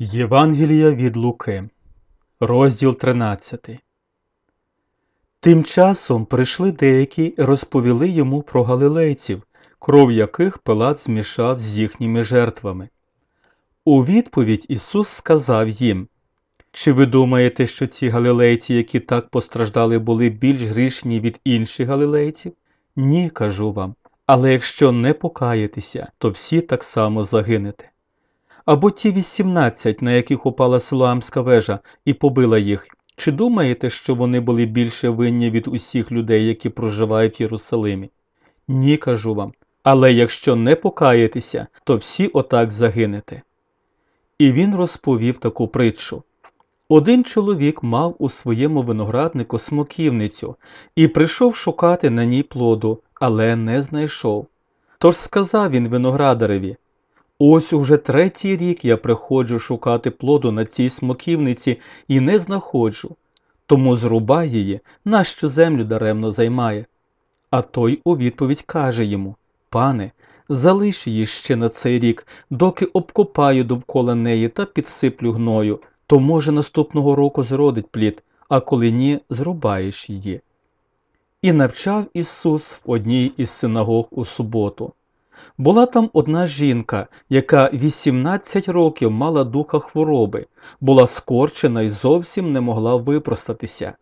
Євангелія від Луки, розділ 13. Тим часом прийшли деякі і розповіли йому про галилейців, кров яких Пилат змішав з їхніми жертвами. У відповідь Ісус сказав їм, Чи ви думаєте, що ці галилейці, які так постраждали, були більш грішні від інших галилейців? Ні, кажу вам. Але якщо не покаєтеся, то всі так само загинете. Або ті 18, на яких упала Силуамська вежа і побила їх. Чи думаєте, що вони були більше винні від усіх людей, які проживають в Єрусалимі? Ні, кажу вам. Але якщо не покаєтеся, то всі отак загинете. І він розповів таку притчу. Один чоловік мав у своєму винограднику смоківницю і прийшов шукати на ній плоду, але не знайшов. Тож сказав він виноградареві Ось уже третій рік я приходжу шукати плоду на цій смоківниці і не знаходжу. Тому зрубай її, нащо землю даремно займає. А той у відповідь каже йому Пане, залиш її ще на цей рік, доки обкопаю довкола неї та підсиплю гною, то, може, наступного року зродить плід, а коли ні, зрубаєш її. І навчав Ісус в одній із синагог у суботу. Була там одна жінка, яка 18 років мала духа хвороби, була скорчена і зовсім не могла випростатися.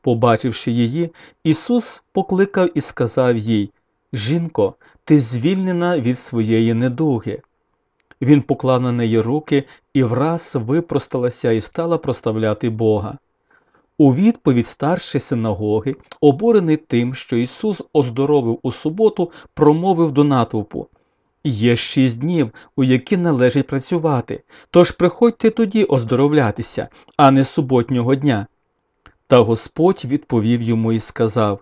Побачивши її, Ісус покликав і сказав їй Жінко, ти звільнена від своєї недуги. Він поклав на неї руки і враз випросталася і стала проставляти Бога. У відповідь старший синагоги, обурений тим, що Ісус оздоровив у суботу, промовив до натовпу Є шість днів, у які належить працювати, тож приходьте тоді оздоровлятися, а не суботнього дня. Та Господь відповів йому і сказав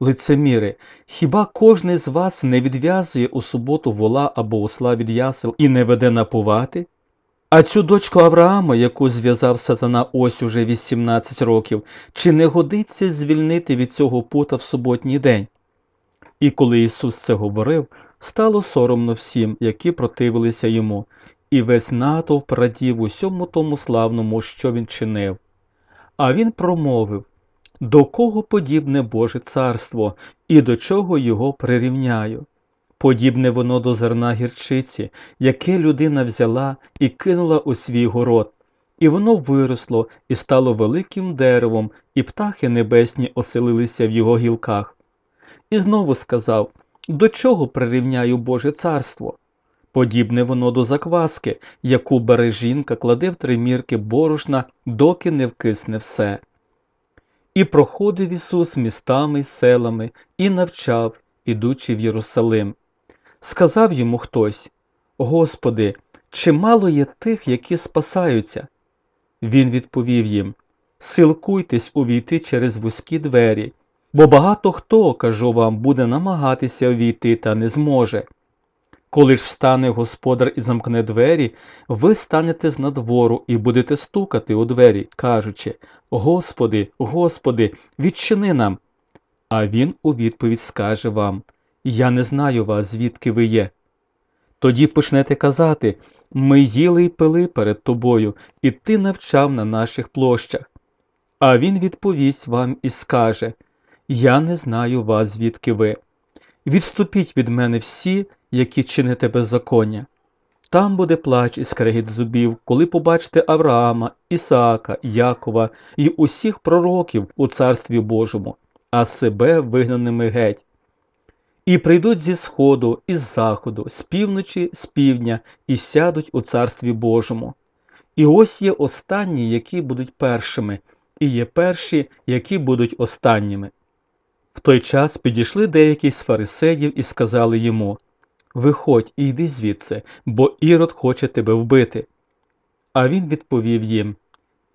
Лицеміри, хіба кожний з вас не відв'язує у суботу вола або осла від ясел і не веде напувати? А цю дочку Авраама, яку зв'язав сатана ось уже 18 років, чи не годиться звільнити від цього пута в суботній день? І коли Ісус це говорив, стало соромно всім, які противилися йому, і весь натовп радів усьому тому славному, що він чинив. А він промовив До кого подібне Боже царство, і до чого його прирівняю? Подібне воно до зерна гірчиці, яке людина взяла і кинула у свій город, і воно виросло і стало великим деревом, і птахи небесні оселилися в його гілках. І знову сказав До чого прирівняю Боже царство? Подібне воно до закваски, яку бере жінка, кладе в три мірки борошна, доки не вкисне все. І проходив Ісус містами й селами і навчав, ідучи в Єрусалим. Сказав йому хтось Господи, чимало є тих, які спасаються. Він відповів їм Силкуйтесь увійти через вузькі двері, бо багато хто, кажу вам, буде намагатися увійти та не зможе. Коли ж встане господар і замкне двері, ви станете з надвору і будете стукати у двері, кажучи Господи, Господи, відчини нам. А він у відповідь скаже вам Я не знаю вас, звідки ви є. Тоді почнете казати Ми їли й пили перед тобою, і ти навчав на наших площах. А він відповість вам і скаже Я не знаю вас, звідки ви. Відступіть від мене всі, які чините беззаконня. Там буде плач і скрегіт зубів, коли побачите Авраама, Ісаака, Якова і усіх пророків у Царстві Божому, а себе вигнаними геть. І прийдуть зі сходу, і з заходу, з півночі, з півдня, і сядуть у Царстві Божому. І ось є останні, які будуть першими, і є перші, які будуть останніми. В той час підійшли деякі з фарисеїв і сказали йому Виходь і йди звідси, бо Ірод хоче тебе вбити. А він відповів їм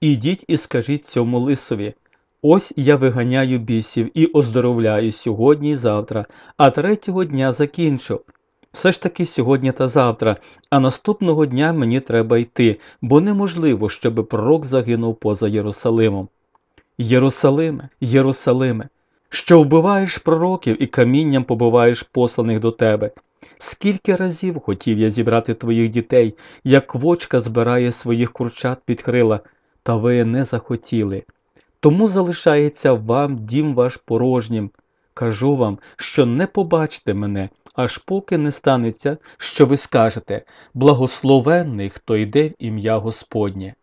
Ідіть і скажіть цьому лисові Ось я виганяю бісів і оздоровляю сьогодні і завтра, а третього дня закінчу. Все ж таки сьогодні та завтра, а наступного дня мені треба йти, бо неможливо, щоби пророк загинув поза Єрусалимом. Єрусалиме, Єрусалиме, що вбиваєш пророків і камінням побиваєш посланих до тебе. Скільки разів хотів я зібрати твоїх дітей, як квочка збирає своїх курчат під крила, та ви не захотіли. Тому залишається вам дім ваш порожнім. Кажу вам, що не побачите мене, аж поки не станеться, що ви скажете благословенний, хто йде в ім'я Господнє.